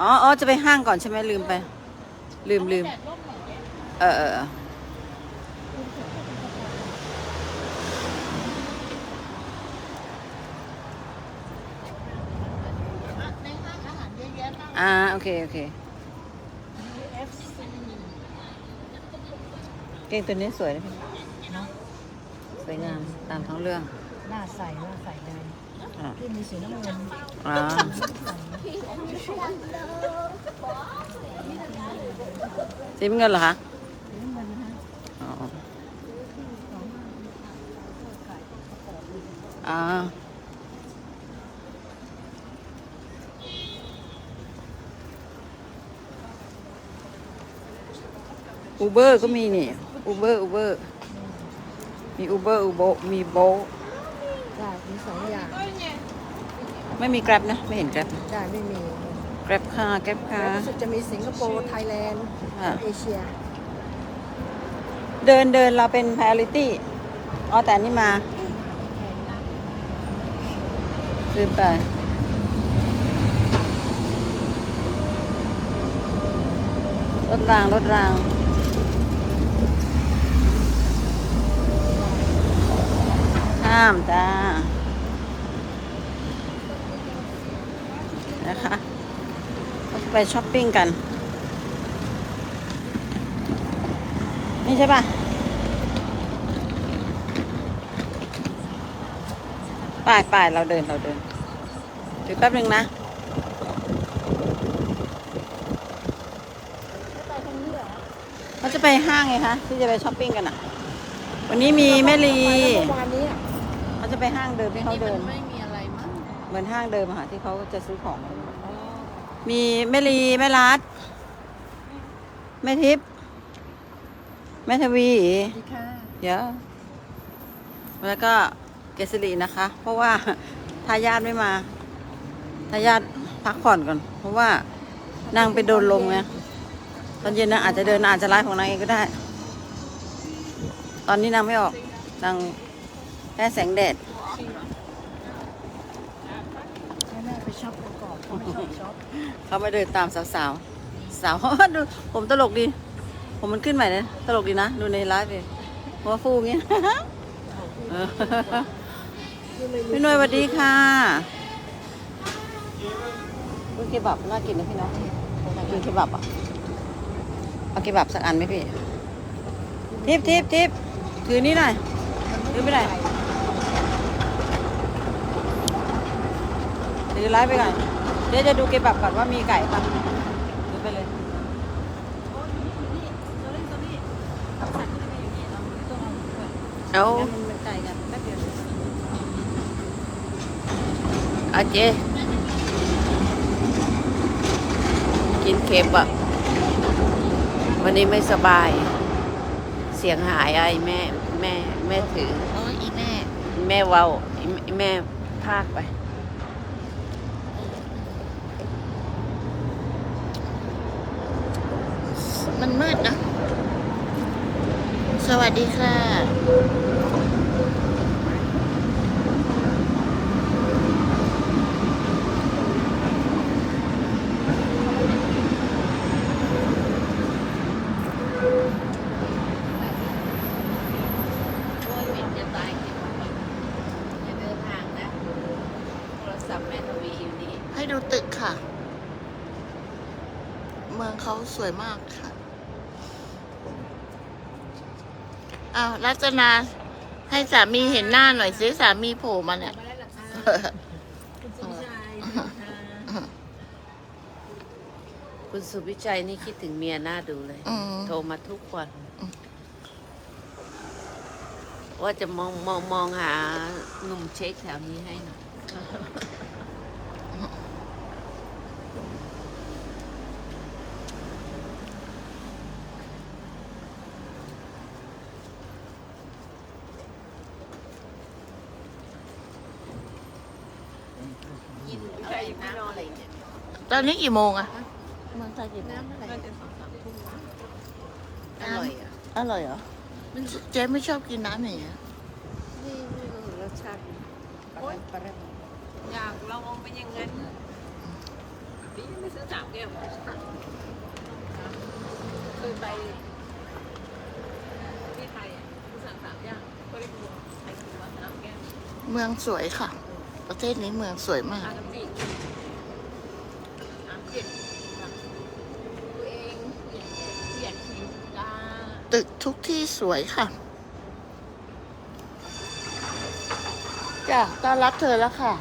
อ๋ออ๋อจะไปห้างก่อนใช่ไหมลืมไป ลืมลืมแดดร่มหน่อยเนี่ยเออเออในห้างอาหารเยอะแยะมากอ่าโอเค โอเค เก่งตัวนี้สวยนะพี่สวยงามตามท้องเรื่อง หน้าใสหน้าใสเลย พี่มีสีน้ำเงินอ่าสีน้ำเงินเหรอคะสีน้ำเงินนะอ๋ออ่าอูเบอร์ก็มีนี่อูเบอร์อูเบอร์มีอูเบอร์อูโบมีโบได้มีสองอย่าง ไม่มี Grab นะ ไม่เห็น Grab ได้ไม่มี Grab ค่ะ Grab ค่ะ แล้วรู้สึกจะมีสิงคโปร์ ไทยแลนด์อะ เอเชีย เดินเดินเราเป็น priority อ๋อแต่อันนี่มาลืมไป รถราง รถราง ห้ามจ้า นะคะเราจะ ไปช้อปปิ้งกัน นี่ใช่ป่ะป่ายป่ายเราเดินเราเดินเดี๋ยวแป๊บหนึ่งนะเขาจะไปห้างไงคะที่จะไปช้อปปิ้งกันอะ วันนี้มีแม่ลีเมื่อวานนี้อะเขาจะไปห้างเดิมที่เขาเดินไม่มีอะไรมั้งเหมือนห้างเดิมอะค่ะที่เขาจะซื้อของ มีแม่ลีแม่รัดแม่ทิพย์แม่ทวีสวัสดีค่ะเดี๋ยวแล้วก็เกษรีนะคะ เพราะว่าทายาทไม่มาทายาทพักผ่อนก่อน เพราะว่านางไปโดนลมไงตอนเย็นนางอาจจะเดินนางอาจจะไลฟ์ของนางเองก็ได้ ตอนนี้นางไม่ออกนางแค่แสงแดด ให้แม่ไปช็อปกันก่อนเขาไม่ชอบช็อป เขามาเดินตามสาวๆสาวดูผมตลกดี ผมมันขึ้นใหม่นะตลกดีนะ ดูในไลฟ์ดิหัวฟูอย่างเงี้ยเออพี่หน่วยสวัสดีค่ะกินเคบับน่ากินนะพี่เนาะกินเคบับอะเอาเคบับสักอันไหมพี่ทิปทิปทิปถือนี่หน่อยถือไปไหนถือไลฟ์ไปก่อน เดี๋ยวจะดูเคบับก่อนว่ามีไก่ปะถือไปเลยเอามันเป็นไก่กันแป๊บเดียวอาเจกินเค็มอะวันนี้ไม่สบาย เสียงหายไอ้แม่ แม่ แม่ถือโอ้ยอีแม่ แม่เว้าอีแม่แม่พากไป มันมืดนะ สวัสดีค่ะโอ้ยเหม็นจะตายคิดว่าอย่าเดินทางนะโทรศัพท์แม่ทวีอยู่นี่ให้ดูตึกค่ะ เมืองเขาสวยมากค่ะ อ้าวรัตนา ให้สามีเห็นหน้าหน่อยสิสามีโผล่มาเนี่ยคุณสุวิจัยนี่คิดถึงเมียหน้าดูเลย อืม โทรมาทุกวัน ว่าจะมองมองมองหาหนุ่มเช็คแถวนี้ให้หน่อย กินอะไรนะอะไรเนี่ยตอนนี้กี่โมงอะเมืองไทยกินน้ำอะไรอร่อยอะอร่อยเหรอเจ๊ไม่ชอบกินน้ำอย่างเงี้ยนี่รสชาติปลาปลาอยากลองเป็นอย่างนั้นกินี้ยังไม่ซื้อสามแก้วเคยไปที่ไทยอะสั่งสามอย่างก็ได้ดูไทยคือว่าสามแก้วเมืองสวยค่ะ ประเทศนี้เมืองสวยมาก ตึกทุกที่สวยค่ะจ้ะต้อนรับเธอแล้วค่ะ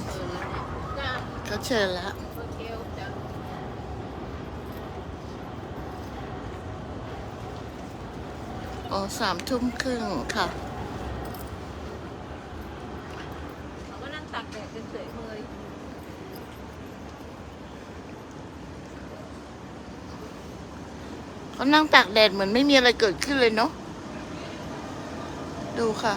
เชิญแล้วเนี่ยจ้าเขาเชิญแล้วโอเคจ้าอ๋อสามทุ่มครึ่งค่ะ เขาก็นั่งตากแดดเฉยๆเมย เขานั่งตากแดดเหมือนไม่มีอะไรเกิดขึ้นเลยเนาะ ดูค่ะ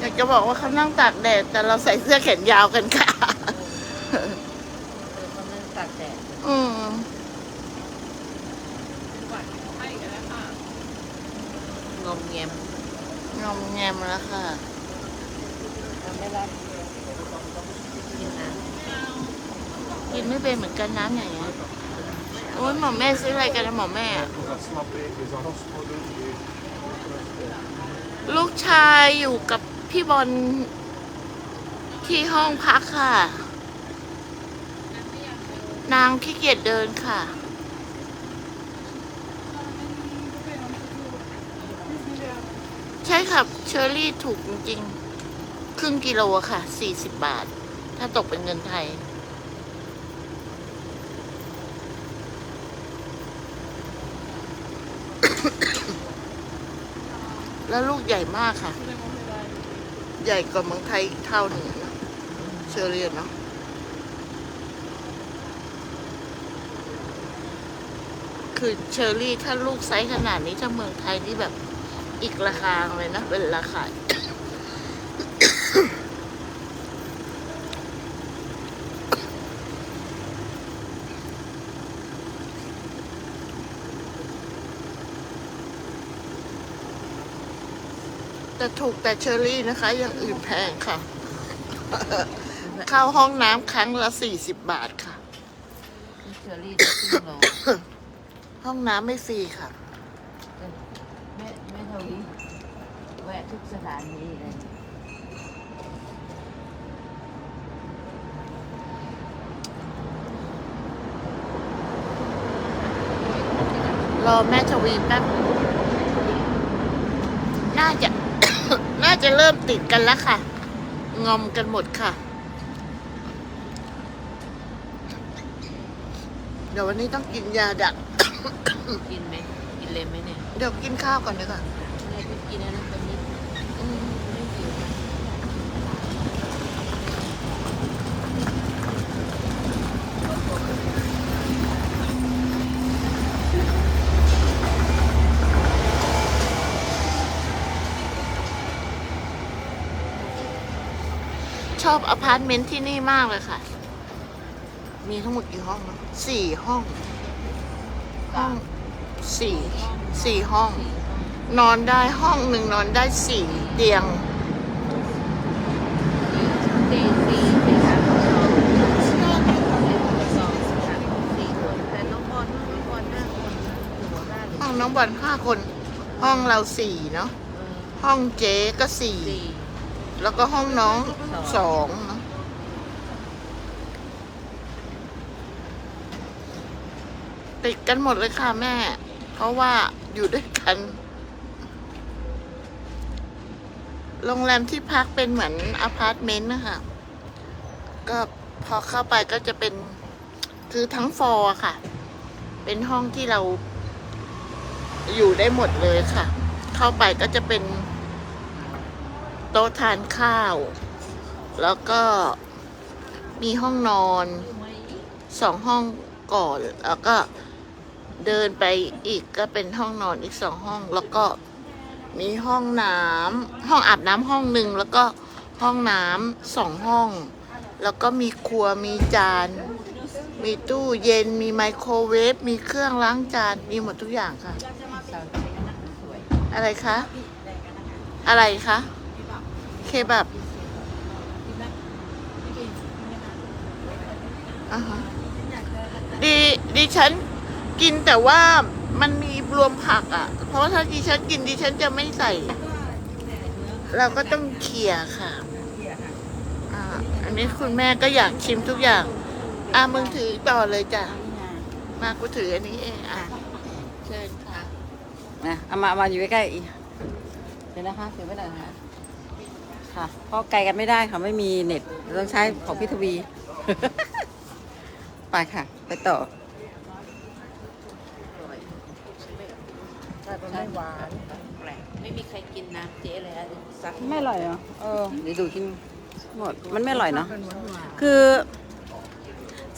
อยากจะบอกว่าเขานั่งตากแดด แต่เราใส่เสื้อแขนยาวกันค่ะเออเขานั่งตากแดดอืมหวานให้กันแล้วค่ะงอมแงม งอมแงมแล้วค่ะทำ ไม่ได้กินน้กินไม่เป็นเหมือนกันน้ำอย่างเงี้ยโอ้ยหมอแม่ซื้ออะไรกันนะหมอแม่ ลูกชายอยู่กับพี่บอลที่ห้องพักค่ะ นางขี้เกียจเดินค่ะใช่ค่ะเชอรี่ถูกจริงๆ ครึ่งกิโลอะค่ะสี่สิบบาท ถ้าตกเป็นเงินไทย แล้วลูกใหญ่มากค่ะ ใหญ่กว่าเมืองไทยอีกเท่าหนึ่งนะเชอรี่เนาะคือเชอรี่ถ้าลูกไซส์ขนาดนี้ถ้าเมืองไทยนี่แบบอีกราคาเลยนะ เป็นราคา แต่ถูกแต่เชอรี่นะคะ อย่างอื่นแพงค่ะ เข้าห้องน้ำครั้งละสี่สิบบาทค่ะำเชอรี่จะขึ้นรอห้องน้ำไม่ฟรีค่ะ แม่แม่เท่านี้แวะทุกสถานีเลยรอแม่ทวีแป๊บน่าจะ น่า จะเริ่มติดกันแล้วค่ะ งอมกันหมดค่ะ เดี๋ยววันนี้ต้องกินยาดัก กินไหมกินเลยไหมเนี่ย เดี๋ยวกินข้าวก่อนดีกว่า อบอพาร์ตเมนต์ที่นี่มากเลยค่ะ มีทั้งหมดกี่ห้องนะสี่ห้อง ห้องสี่สี่ห้อง นอนได้ห้องหนึ่งนอนได้สี่เตียงสี่สี่สี่สามสองสองสามสี่คนแต่น้องบอลน้องบอลห้าคนหัวได้เลยห้องน้องบอลห้าคน ห้องเราสี่เนาะเออห้องเจ๊ก็สี่สี่ แล้วก็ห้องน้องสองเนะติดกันหมดเลยค่ะแม่ เพราะว่าอยู่ด้วยกัน โรงแรมที่พักเป็นเหมือนอพาร์ตเมนต์นะคะ ก็พอเข้าไปก็จะเป็นคือทั้งฟอร์อะค่ะ เป็นห้องที่เราอยู่ได้หมดเลยค่ะ เข้าไปก็จะเป็น โต๊ะทานข้าว แล้วก็มีห้องนอนสองห้องก่อน แล้วก็เดินไปอีกก็เป็นห้องนอนอีกสองห้อง แล้วก็มีห้องน้ำห้องอาบน้ำห้องหนึ่งแล้วก็ห้องน้ำสองห้อง แล้วก็มีครัวมีจาน มีตู้เย็นมีไมโครเวฟมีเครื่องล้างจานมีหมดทุกอย่างค่ะ อะไรคะ อะไรคะ บับดีดิฉันกินแต่ว่ามันมีรวมผักอะ เพราะถ้าดิฉันกินดิฉันจะไม่ใส่ เราก็ต้องเขี่ยค่ะอ่าอันนี้คุณแม่ก็อยากชิมทุกอย่าง อ่ามึงถือต่อเลยจ้ะ มากูถืออันนี้เองอะเชิญค่ะนะเอามาเอามาอยู่ใกล้ๆอีกเดี๋ยวนะคะถือไว้หน่อยนะ คะค่ะเพราะไกลกันไม่ได้ค่ะไม่มีเน็ตเราต้องใช้ของพี่ทวี ไปค่ะ ไปต่อแต่มันไม่หวานแปลกไม่มีใครกินน้ำเจ๊เลยอะซักไม่อร่อยเหรอเออเดี๋ยวดูกินหมดมันไม่อร่อยเนาะเป็นหวานหวานคือ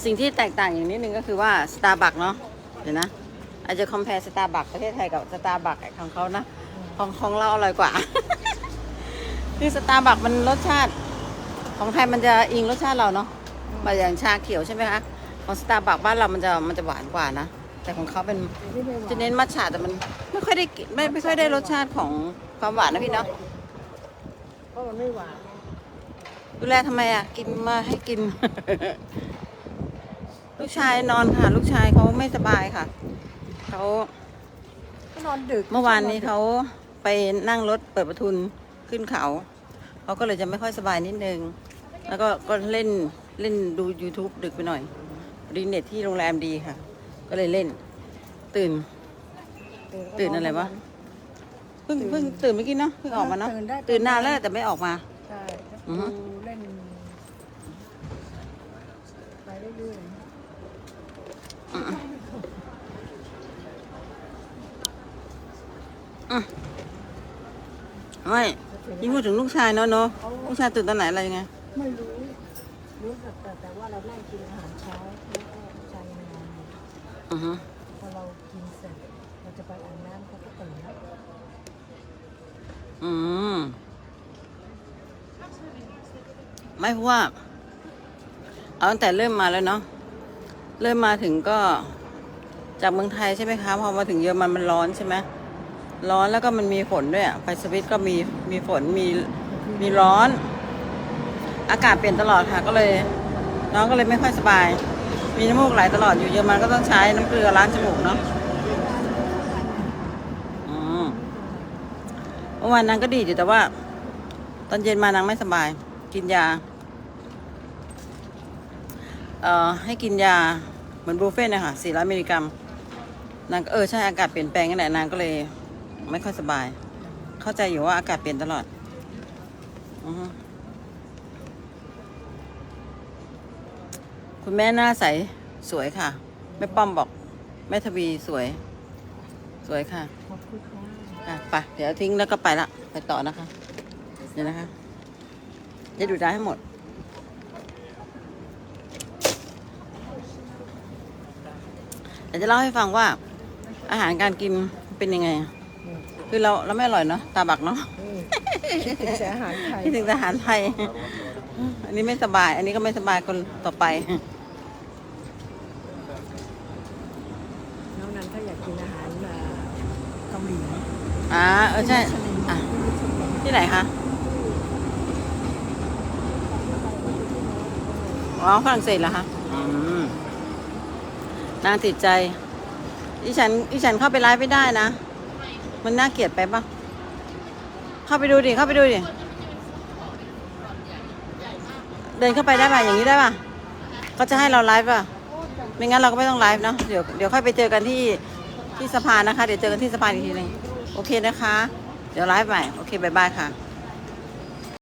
สิ่งที่แตกต่างอย่างนิดนึงก็คือว่าสตาร์บัคเนาะเดี๋ยวนะ อาจจะคอมเพลสตาร์บัคประเทศไทยกับสตาร์บัคของเขานะของของเราอร่อยกว่า คือสตาร์บัคมันรสชาติ ของไทยมันจะอิงรสชาติเราเนาะมาอย่างชาเขียวใช่ไหมคะของสตาร์บัคบ้านเรามันจะมันจะหวานกว่านะ แต่ของเขาเป็นจะเน้นมัทฉะแต่มันไม่ค่อยได้กินไม่ไม่ค่อยได้รสชาติของความหวานนะพี่เนาะเพราะมันไม่หวานดูแลทำไมอะกินมาให้กิน ลูกชายนอนค่ะ ลูกชายเขาไม่สบายค่ะเขาก็นอนดึกเมื่อวานนี้เขาไปนั่งรถเปิดประทุน ขึ้นเขา เขาก็เลยจะไม่ค่อยสบายนิดนึง แล้วก็ก็เล่นเล่นดู YouTube ดึกไปหน่อยดีเน็ตที่โรงแรมดีค่ะ ก็เลยเล่น ตื่น ตื่นอะไรวะเพิ่งเพิ่งตื่นเมื่อกี้เนาะเพิ่งออกมาเนาะตื่นได้ ตื่นนานแล้วแต่ไม่ออกมา ใช่อือฮึ ดูเล่นไปเรื่อยไม่ ยิ่งพูดถึงลูกชายเนาะเนาะลูกชายตื่นตอนไหนอะไรยังไงๆไม่รู้รู้แต่แต่แต่ว่าเรานั่งกินอาหารเช้าแล้วก็ใจงานอยู่อือฮึพอเรากินเสร็จเราจะไปอาบน้ำเขาก็ตื่นแล้วอืมไม่เพราะว่า เอาตั้งแต่เริ่มมาแล้วเนาะเริ่มมาถึงก็จากเมืองไทยใช่ไหมคะพอมาถึงเยอรมันมันร้อนใช่ไหม ร้อนแล้วก็มันมีฝนด้วยอะไปสวิตก็มีมีฝนมีมีร้อน อากาศเปลี่ยนตลอดค่ะ ก็เลย น้องก็เลยไม่ค่อยสบาย มีน้ำมูกไหลตลอดอยู่เยอรมันก็ต้องใช้น้ำเกลือล้างจมูกเนาะเมื่อวานนางก็ดีอยู่แต่ว่า ตอนเย็นมานางไม่สบาย กินยา เอ่อให้กินยาเหมือนบรูเฟ่นะคะ400มิลลิกรัมนางก็เออใช่อากาศเปลี่ยนแปลงนั่นแหละนางก็เลย ไม่ค่อยสบาย เข้าใจอยู่ว่าอากาศเปลี่ยนตลอด อือคุณแม่หน้าใส สวยค่ะ แม่ป้อมบอก แม่ทวีสวย สวยค่ะขอบคุณค่ะอะไปเดี๋ยวทิ้งแล้วก็ไปละ ไปต่อนะคะ เดี๋ยวนะคะ จะดูได้ให้หมด เดี๋ยวจะเล่าให้ฟังว่า อาหารการกินเป็นยังไง คือเราเราไม่อร่อยเนาะตาบักเนาะคิดถึงแต่อาหารไทยคิดถึงอาหารไทย อันนี้ไม่สบาย อันนี้ก็ไม่สบายคนต่อไป น้องนั้นถ้าอยากกินอาหารเอ่อเกาหลีอ่าเออใช่อะที่ไหนคะอ๋อฝรั่งเศสเหรอคะอืมนางติดใจดิฉันดิฉันเข้าไปไลฟ์ไม่ได้นะ มันน่าเกลียดไปปะเข้าไปดูดิ เข้าไปดูดิ เดินเข้าไปได้ป่ะ อย่างนี้ได้ป่ะเขาจะให้เราไลฟ์ป่ะ ไม่งั้นเราก็ไม่ต้องไลฟ์เนาะ เดี๋ยวเดี๋ยวค่อยไปเจอกันที่ที่สะพานนะคะ เดี๋ยวเจอกันที่สะพานอีกทีหนึงโอเคนะคะ เดี๋ยวไลฟ์ใหม่ โอเคบายบายค่ะ